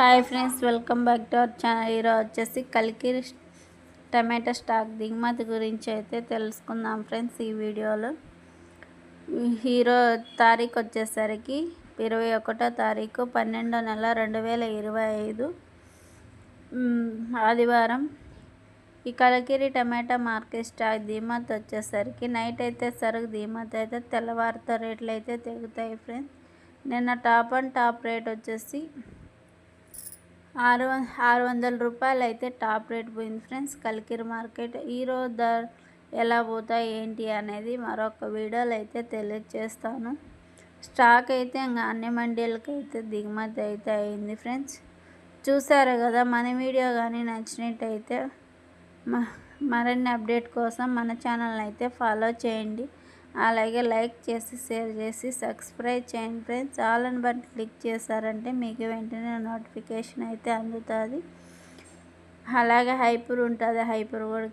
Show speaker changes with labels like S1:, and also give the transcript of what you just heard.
S1: Hi friends welcome back to our channel. ఈరోజు వచ్చేసి కలికి టమాటా స్టాక్ దిగుమతి గురించి అయితే తెలుసుకుందాం ఫ్రెండ్స్ ఈ వీడియోలో. హీరో తారీఖు వచ్చేసరికి ఇరవై ఒకటో తారీఖు పన్నెండో నెల రెండు వేల ఇరవై ఐదు. ఆదివారం ఈ కలకిరి టమాటా మార్కెట్ స్టాక్ ధీమత్ వచ్చేసరికి నైట్ అయితే సరుకు ధీమత్ అయితే తెల్లవారితో రేట్లు అయితే తెగుతాయి ఫ్రెండ్స్. నిన్న టాప్ అండ్ టాప్ రేట్ వచ్చేసి ఆరు ఆరు వందల రూపాయలు అయితే టాప్ రేట్ పోయింది ఫ్రెండ్స్. కలికిరి మార్కెట్ ఈరోజు ధర ఎలా పోతాయి ఏంటి అనేది మరొక వీడియోలో అయితే తెలియజేస్తాను. స్టాక్ అయితే ఇంకా అన్ని మండీలకి అయితే దిగుమతి అయితే అయింది ఫ్రెండ్స్. చూసారు కదా మన వీడియో కానీ నచ్చినట్టయితే మరిన్ని అప్డేట్ కోసం మన ఛానల్ని అయితే ఫాలో చేయండి. అలాగే లైక్ చేసి షేర్ చేసి సబ్స్క్రైబ్ చేయండి ఫ్రెండ్స్. ఆల్ అని బట్టి క్లిక్ చేశారంటే మీకు వెంటనే నోటిఫికేషన్ అయితే అందుతుంది. అలాగే హైపర్ ఉంటుంది. హైపర్ కూడా